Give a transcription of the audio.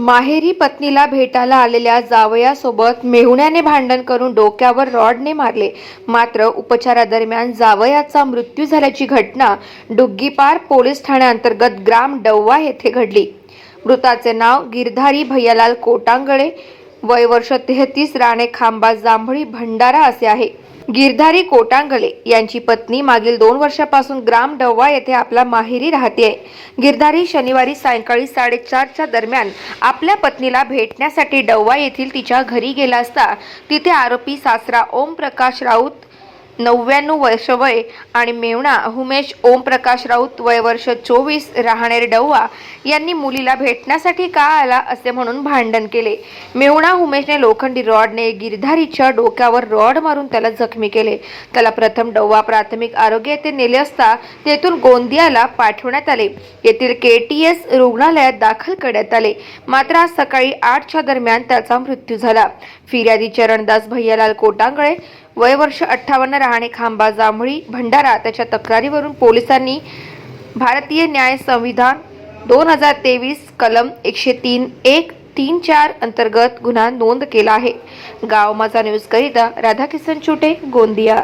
माहेरी पत्नीला भेटायला आलेल्या जावयासोबत मेहुण्याने भांडण करून डोक्यावर रॉडने मारले. मात्र उपचारादरम्यान जावयाचा मृत्यू झाल्याची घटना डुग्गीपार पोलीस ठाण्याअंतर्गत ग्राम डव्वा येथे घडली. मृताचे नाव गिरधारी भैयालाल कोटांगळे वय वर्ष तेहतीस राणे खांबा जांभळी भंडारा असे आहे. गिरधारी कोटांगले यांची पत्नी मागील दोन वर्षापासून ग्राम डव्वा येथे आपला माहेरी राहते. गिरधारी शनिवारी सायंकाळी साडेचारच्या दरम्यान आपल्या पत्नीला भेटण्यासाठी डव्वा येथील तिच्या घरी गेला असता तिथे आरोपी सासरा ओम प्रकाश राऊत नव्याण्णव वर्ष वय आणि मेवणा हुमेश ओमप्रकाश राऊत वय वर्ष चोवीस राहणेर डव्वा यांनी मुलीला भेटण्यासाठी का आला असे म्हणून भांडण केले. मेवणा हुमेशने लोखंडी रॉडने गिरधारीच्या डोक्यावर रॉड मारून त्याला जखमी केले. त्याला प्रथम डव्वा प्राथमिक आरोग्य येथे नेले असता तेथून गोंदियाला पाठवण्यात आले. येथील के टी एस रुग्णालयात दाखल करण्यात आले. मात्र आज सकाळी आठच्या दरम्यान त्याचा मृत्यू झाला. फिर्यादी चरणदास भैयालाल कोटांगळे वय वर्ष अठ्ठावन्न राहणे खांबा जांभळी भंडारा त्याच्या तक्रारीवरून पोलिसांनी भारतीय न्याय संविधान दोन हजार तेवीस कलम एकशे तीन एक तीन चार अंतर्गत गुन्हा नोंद केला आहे. गाव माझा न्यूज करिता राधाकिसन चुटे गोंदिया.